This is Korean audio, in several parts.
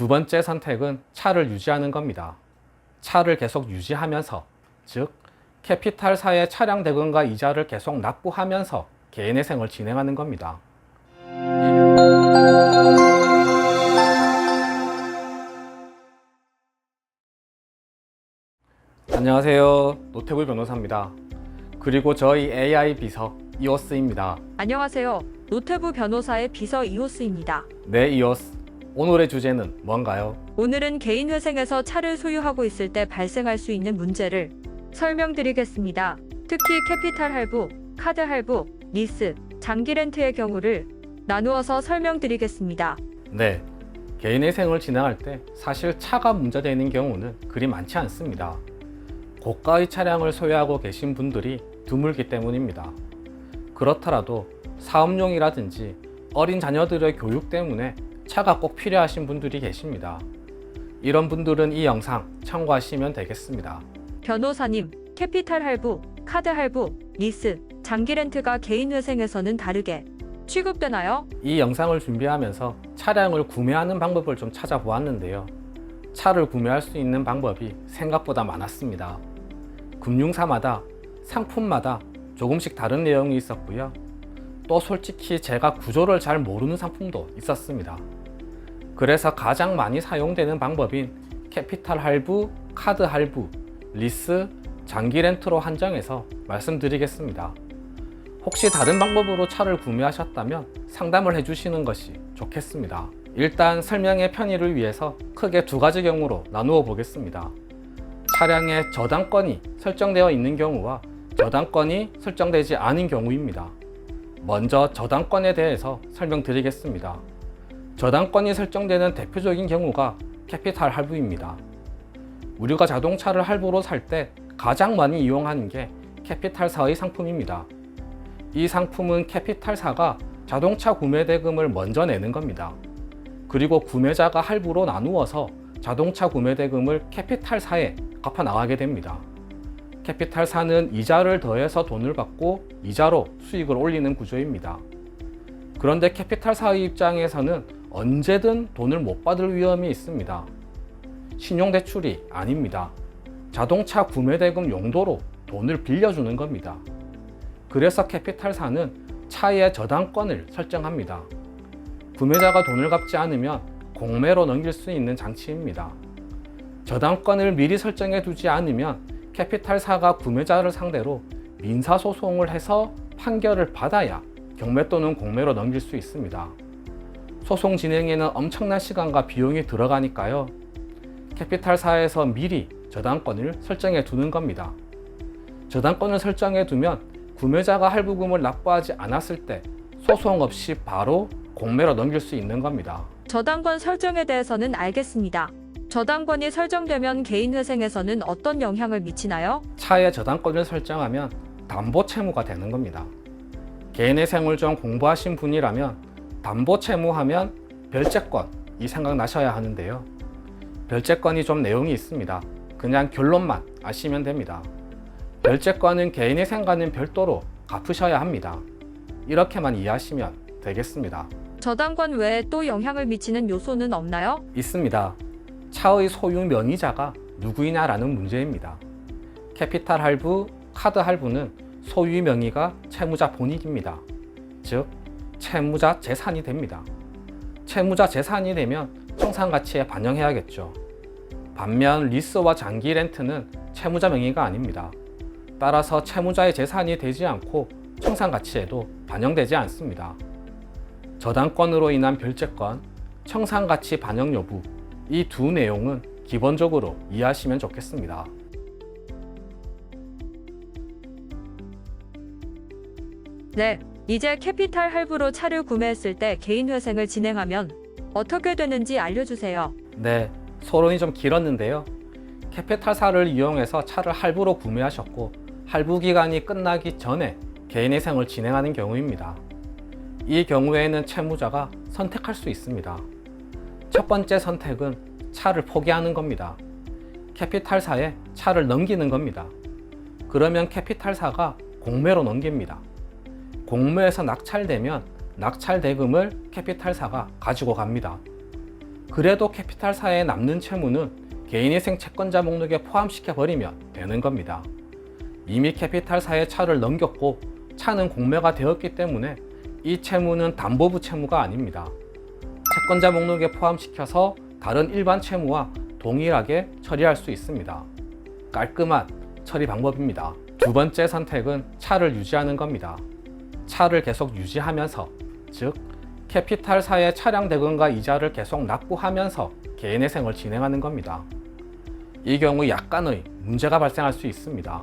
두 번째 선택은 차를 유지하는 겁니다. 차를 계속 유지하면서, 즉, 캐피탈사의 차량 대금과 이자를 계속 납부하면서 개인의 생을 진행하는 겁니다. 안녕하세요. 노태불 변호사입니다. 그리고 저희 AI 비서 이오스입니다. 안녕하세요. 노태부 변호사의 비서 이호스입니다. 네, 이오스. 오늘의 주제는 뭔가요? 오늘은 개인 회생에서 차를 소유하고 있을 때 발생할 수 있는 문제를 설명드리겠습니다. 특히 캐피탈 할부, 카드 할부, 리스, 장기 렌트의 경우를 나누어서 설명드리겠습니다. 네. 개인의 생을 진행할 때 사실 차가 문제되는 경우는 그리 많지 않습니다. 고가의 차량을 소유하고 계신 분들이 드물기 때문입니다. 그렇더라도 사업용이라든지 어린 자녀들의 교육 때문에 차가 꼭 필요하신 분들이 계십니다. 이런 분들은 이 영상 참고하시면 되겠습니다. 변호사님, 캐피탈 할부, 카드 할부, 리스, 장기 렌트가 개인 회생에서는 다르게 취급되나요? 이 영상을 준비하면서 차량을 구매하는 방법을 좀 찾아보았는데요. 차를 구매할 수 있는 방법이 생각보다 많았습니다. 금융사마다 상품마다 조금씩 다른 내용이 있었고요. 또 솔직히 제가 구조를 잘 모르는 상품도 있었습니다. 그래서 가장 많이 사용되는 방법인 캐피탈 할부, 카드 할부, 리스, 장기 렌트로 한정해서 말씀드리겠습니다. 혹시 다른 방법으로 차를 구매하셨다면 상담을 해주시는 것이 좋겠습니다. 일단 설명의 편의를 위해서 크게 두 가지 경우로 나누어 보겠습니다. 차량에 저당권이 설정되어 있는 경우와 저당권이 설정되지 않은 경우입니다. 먼저 저당권에 대해서 설명드리겠습니다. 저당권이 설정되는 대표적인 경우가 캐피탈 할부입니다. 우리가 자동차를 할부로 살 때 가장 많이 이용하는 게 캐피탈사의 상품입니다. 이 상품은 캐피탈사가 자동차 구매 대금을 먼저 내는 겁니다. 그리고 구매자가 할부로 나누어서 자동차 구매 대금을 캐피탈사에 갚아 나가게 됩니다. 캐피탈사는 이자를 더해서 돈을 받고 이자로 수익을 올리는 구조입니다. 그런데 캐피탈사의 입장에서는 언제든 돈을 못 받을 위험이 있습니다. 신용대출이 아닙니다. 자동차 구매 대금 용도로 돈을 빌려주는 겁니다. 그래서 캐피탈사는 차의 저당권을 설정합니다. 구매자가 돈을 갚지 않으면 공매로 넘길 수 있는 장치입니다. 저당권을 미리 설정해 두지 않으면 캐피탈사가 구매자를 상대로 민사소송을 해서 판결을 받아야 경매 또는 공매로 넘길 수 있습니다. 소송 진행에는 엄청난 시간과 비용이 들어가니까요. 캐피탈사에서 미리 저당권을 설정해 두는 겁니다. 저당권을 설정해 두면 구매자가 할부금을 납부하지 않았을 때 소송 없이 바로 공매로 넘길 수 있는 겁니다. 저당권 설정에 대해서는 알겠습니다. 저당권이 설정되면 개인 회생에서는 어떤 영향을 미치나요? 차의 저당권을 설정하면 담보 채무가 되는 겁니다. 개인의 생을 좀 공부하신 분이라면 담보 채무하면 별채권이 생각나셔야 하는데요. 별채권이 좀 내용이 있습니다. 그냥 결론만 아시면 됩니다. 별채권은 개인의 생과는 별도로 갚으셔야 합니다. 이렇게만 이해하시면 되겠습니다. 저당권 외에 또 영향을 미치는 요소는 없나요? 있습니다. 차의 소유 명의자가 누구이냐라는 문제입니다. 캐피탈 할부, 카드 할부는 소유 명의가 채무자 본인입니다. 즉, 채무자 재산이 됩니다. 채무자 재산이 되면 청산 가치에 반영해야겠죠. 반면 리스와 장기 렌트는 채무자 명의가 아닙니다. 따라서 채무자의 재산이 되지 않고 청산 가치에도 반영되지 않습니다. 저당권으로 인한 별채권, 청산 가치 반영 여부 이 두 내용은 기본적으로 이해하시면 좋겠습니다. 네. 이제 캐피탈 할부로 차를 구매했을 때 개인 회생을 진행하면 어떻게 되는지 알려주세요. 네, 소론이 좀 길었는데요. 캐피탈사를 이용해서 차를 할부로 구매하셨고 할부 기간이 끝나기 전에 개인회생을 진행하는 경우입니다. 이 경우에는 채무자가 선택할 수 있습니다. 첫 번째 선택은 차를 포기하는 겁니다. 캐피탈사에 차를 넘기는 겁니다. 그러면 캐피탈사가 공매로 넘깁니다. 공매에서 낙찰되면 낙찰 대금을 캐피탈사가 가지고 갑니다. 그래도 캐피탈사에 남는 채무는 개인회생 채권자 목록에 포함시켜 버리면 되는 겁니다. 이미 캐피탈사에 차를 넘겼고 차는 공매가 되었기 때문에 이 채무는 담보부 채무가 아닙니다. 채권자 목록에 포함시켜서 다른 일반 채무와 동일하게 처리할 수 있습니다. 깔끔한 처리 방법입니다. 두 번째 선택은 차를 유지하는 겁니다. 차를 계속 유지하면서, 즉, 캐피탈사의 차량 대금과 이자를 계속 납부하면서 개인회생을 진행하는 겁니다. 이 경우 약간의 문제가 발생할 수 있습니다.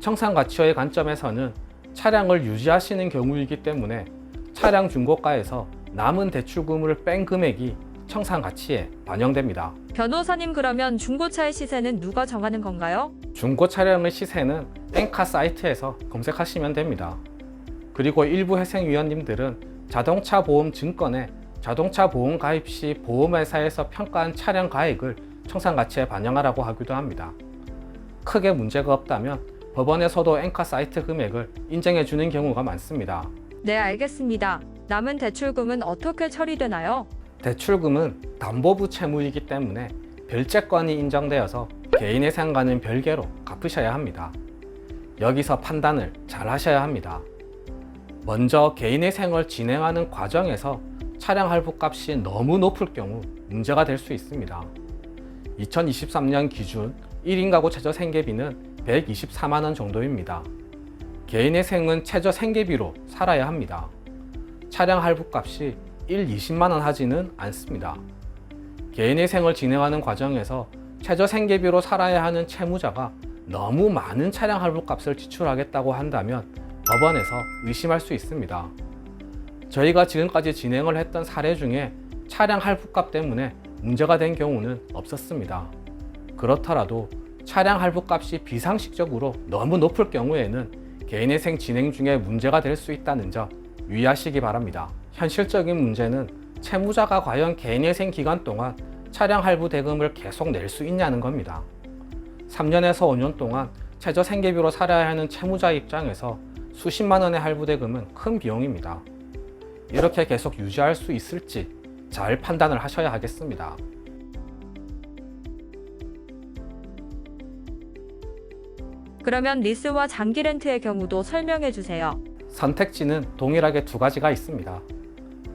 청산가치의 관점에서는 차량을 유지하시는 경우이기 때문에 차량 중고가에서 남은 대출금을 뺀 금액이 청산가치에 반영됩니다. 변호사님 그러면 중고차의 시세는 누가 정하는 건가요? 중고 차량의 시세는 엔카 사이트에서 검색하시면 됩니다. 그리고 일부 회생위원님들은 자동차 보험 증권에 자동차 보험 가입 시 보험회사에서 평가한 차량 가액을 청산가치에 반영하라고 하기도 합니다. 크게 문제가 없다면 법원에서도 엔카 사이트 금액을 인정해 주는 경우가 많습니다. 네, 알겠습니다. 남은 대출금은 어떻게 처리되나요? 대출금은 담보부 채무이기 때문에 별채권이 인정되어서 개인회생과는 별개로 갚으셔야 합니다. 여기서 판단을 잘 하셔야 합니다. 먼저 개인회생을 진행하는 과정에서 차량 할부 값이 너무 높을 경우 문제가 될 수 있습니다. 2023년 기준 1인 가구 최저 생계비는 124만 원 정도입니다. 개인회생은 최저 생계비로 살아야 합니다. 차량 할부 값이 1, 20만 원 하지는 않습니다. 개인회생을 진행하는 과정에서 최저 생계비로 살아야 하는 채무자가 너무 많은 차량 할부 값을 지출하겠다고 한다면 법원에서 의심할 수 있습니다. 저희가 지금까지 진행을 했던 사례 중에 차량 할부값 때문에 문제가 된 경우는 없었습니다. 그렇더라도 차량 할부값이 비상식적으로 너무 높을 경우에는 개인회생 진행 중에 문제가 될 수 있다는 점 유의하시기 바랍니다. 현실적인 문제는 채무자가 과연 개인회생 기간 동안 차량 할부 대금을 계속 낼 수 있냐는 겁니다. 3년에서 5년 동안 최저 생계비로 살아야 하는 채무자 입장에서 수십만 원의 할부 대금은 큰 비용입니다. 이렇게 계속 유지할 수 있을지 잘 판단을 하셔야 하겠습니다. 그러면 리스와 장기 렌트의 경우도 설명해 주세요. 선택지는 동일하게 두 가지가 있습니다.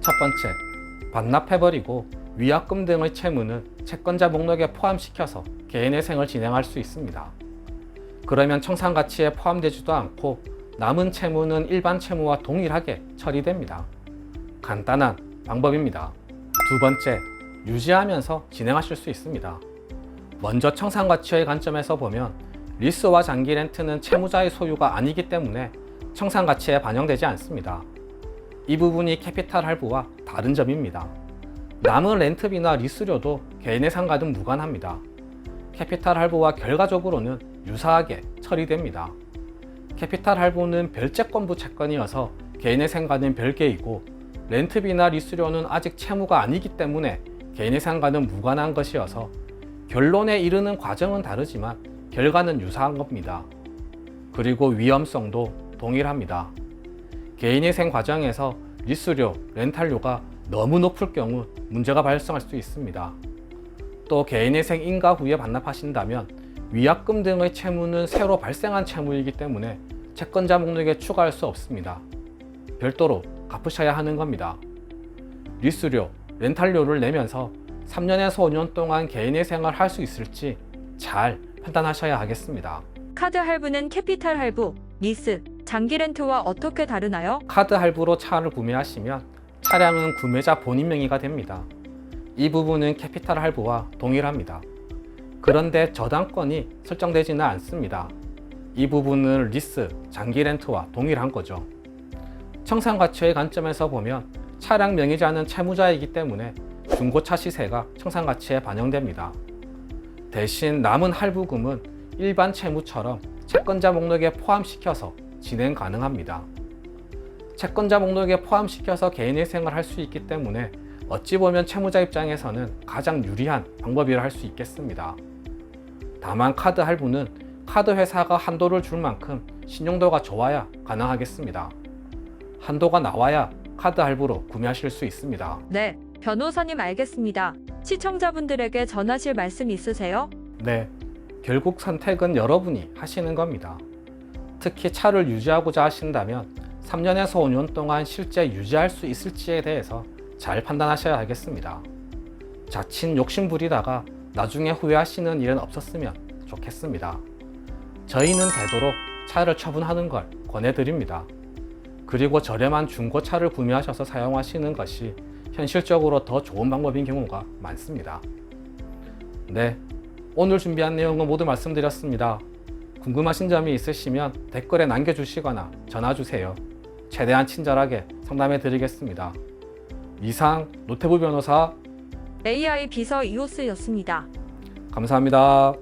첫 번째, 반납해버리고 위약금 등의 채무는 채권자 목록에 포함시켜서 개인회생을 진행할 수 있습니다. 그러면 청산가치에 포함되지도 않고 남은 채무는 일반 채무와 동일하게 처리됩니다. 간단한 방법입니다. 두 번째, 유지하면서 진행하실 수 있습니다. 먼저 청산가치의 관점에서 보면 리스와 장기 렌트는 채무자의 소유가 아니기 때문에 청산가치에 반영되지 않습니다. 이 부분이 캐피탈 할부와 다른 점입니다. 남은 렌트비나 리스료도 개인의 상과는 무관합니다. 캐피탈 할부와 결과적으로는 유사하게 처리됩니다. 캐피탈 할부는 별채권부 채권이어서 개인의 생과는 별개이고 렌트비나 리스료는 아직 채무가 아니기 때문에 개인의 상과는 무관한 것이어서 결론에 이르는 과정은 다르지만 결과는 유사한 겁니다. 그리고 위험성도 동일합니다. 개인회생 과정에서 리스료, 렌탈료가 너무 높을 경우 문제가 발생할 수 있습니다. 또 개인회생 인가 후에 반납하신다면 위약금 등의 채무는 새로 발생한 채무이기 때문에 채권자 목록에 추가할 수 없습니다. 별도로 갚으셔야 하는 겁니다. 리스료, 렌탈료를 내면서 3년에서 5년 동안 개인회생을 할수 있을지 잘 판단하셔야 하겠습니다. 카드 할부는 캐피탈 할부, 리스, 장기 렌트와 어떻게 다르나요? 카드 할부로 차를 구매하시면 차량은 구매자 본인 명의가 됩니다. 이 부분은 캐피탈 할부와 동일합니다. 그런데 저당권이 설정되지는 않습니다. 이 부분은 리스, 장기 렌트와 동일한 거죠. 청산가치의 관점에서 보면 차량 명의자는 채무자이기 때문에 중고차 시세가 청산가치에 반영됩니다. 대신 남은 할부금은 일반 채무처럼 채권자 목록에 포함시켜서 진행 가능합니다. 채권자 목록에 포함시켜서 개인회생을 할 수 있기 때문에 어찌 보면 채무자 입장에서는 가장 유리한 방법이라 할 수 있겠습니다. 다만 카드 할부는 카드 회사가 한도를 줄 만큼 신용도가 좋아야 가능하겠습니다. 한도가 나와야 카드 할부로 구매하실 수 있습니다. 네, 변호사님 알겠습니다. 시청자분들에게 전하실 말씀 있으세요? 네, 결국 선택은 여러분이 하시는 겁니다. 특히 차를 유지하고자 하신다면 3년에서 5년 동안 실제 유지할 수 있을지에 대해서 잘 판단하셔야 하겠습니다. 자칫 욕심부리다가 나중에 후회하시는 일은 없었으면 좋겠습니다. 저희는 되도록 차를 처분하는 걸 권해드립니다. 그리고 저렴한 중고차를 구매하셔서 사용하시는 것이 현실적으로 더 좋은 방법인 경우가 많습니다. 네, 오늘 준비한 내용은 모두 말씀드렸습니다. 궁금하신 점이 있으시면 댓글에 남겨주시거나 전화주세요. 최대한 친절하게 상담해 드리겠습니다. 이상 노태부 변호사 AI 비서 이호스였습니다. 감사합니다.